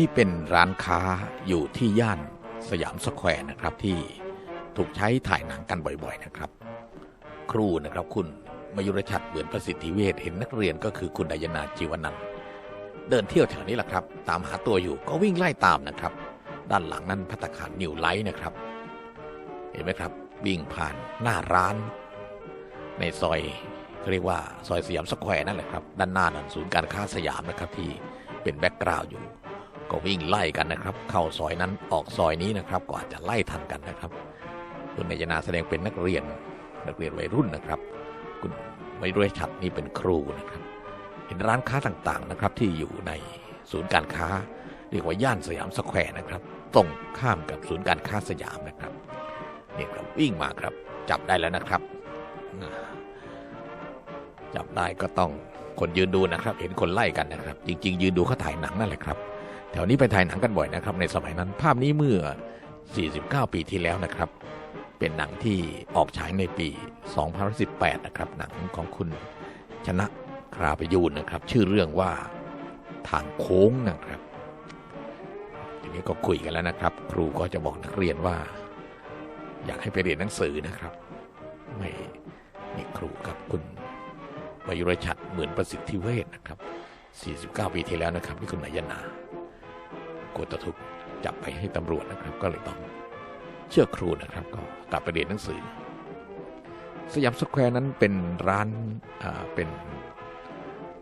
นี่เป็นร้านค้าอยู่ที่ย่านสยามสแควร์นะครับ ที่ถูกใช้ถ่ายหนังกันบ่อยๆนะครับ ครูนะครับคุณมยุรชัดเหมือนประสิทธิเวชเห็นนักเรียนก็คือคุณดายนาจีวนันเดินเที่ยวแถวนี้แหละครับ ตามหาตัวอยู่ก็วิ่งไล่ตามนะครับ ด้านหลังนั้นพัตตาคารนิวไลท์นะครับ เห็นไหมครับ วิ่งผ่านหน้าร้าน ในซอยเขาเรียกว่าซอยสยามสแควร์นั่นแหละครับ ด้านหน้านั้นศูนย์การค้าสยามนะครับที่เป็นแบ็กกราวด์อยู่ ก็วิ่งไล่กันนะครับ เข้าซอยนั้นออกซอยนี้นะครับก็อาจจะไล่ทันกันนะครับคุณนายนาแสดงเป็นนักเรียนนักเรียนวัยรุ่นนะครับ คุณวัยรุ่นชัดนี่เป็นครูนะครับ เห็นร้านค้าต่างๆนะครับ ที่อยู่ในศูนย์การค้า เรียกว่าย่านสยามสแควร์นะครับตรงข้ามกับศูนย์การค้าสยามนะครับนี่ครับวิ่งมาครับ จับได้แล้วนะครับ จับได้ก็ต้องคนยืนดูนะครับ เห็นคนไล่กันนะครับ จริง ๆ ยืนดูเขาถ่ายหนังนั่นแหละครับ แถวนี้ไปถ่ายหนังกันบ่อยนะครับ ในสมัยนั้นภาพนี้เมื่อ 49 ปีที่แล้วนะครับ เป็นหนังที่ออกฉายในปี 2018 นะครับ หนังของคุณชนะคราประยูนนะครับ ชื่อเรื่องว่าทางโค้งนะครับทีนี้ก็คุยกันแล้วนะครับ ครูก็จะบอกนักเรียนว่า อยากให้ไปเรียนหนังสือนะครับ ไม่นี่ครูกับคุณวยุรชัดเหมือนประสิทธิเวชนะครับ 49 ปีที่แล้วนะครับนี่คุณนายนา กลัวจะถูกจับไปให้ตำรวจนะครับ ก็เลยต้องเชื่อครูนะครับ ก็กลับไปเรียนหนังสือ สยามสแควร์นั้นเป็นร้านอ่าเป็น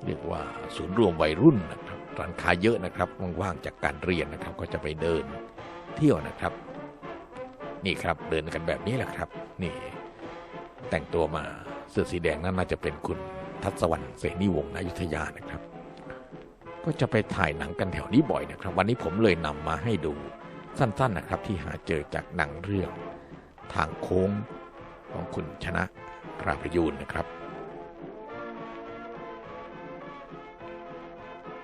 เรียกว่าศูนย์รวมวัยรุ่นนะครับร้านค้าเยอะนะครับว่างๆจากการเรียนนะครับ ก็จะไปเดินเที่ยวนะครับ นี่ครับเดินกันแบบนี้แหละครับ นี่ แต่งตัวมาเสื้อสีแดงนั้นน่าจะเป็นคุณทัศวรรณเสนีวงศ์อยุทธยานะครับ ก็จะไปถ่ายหนังกันแถวนี้บ่อยนะครับ วันนี้ผมเลยนำมาให้ดูสั้นๆนะครับ ที่หาเจอจากหนังเรื่อง ทางโค้งของคุณชนะกราพยูนนะครับ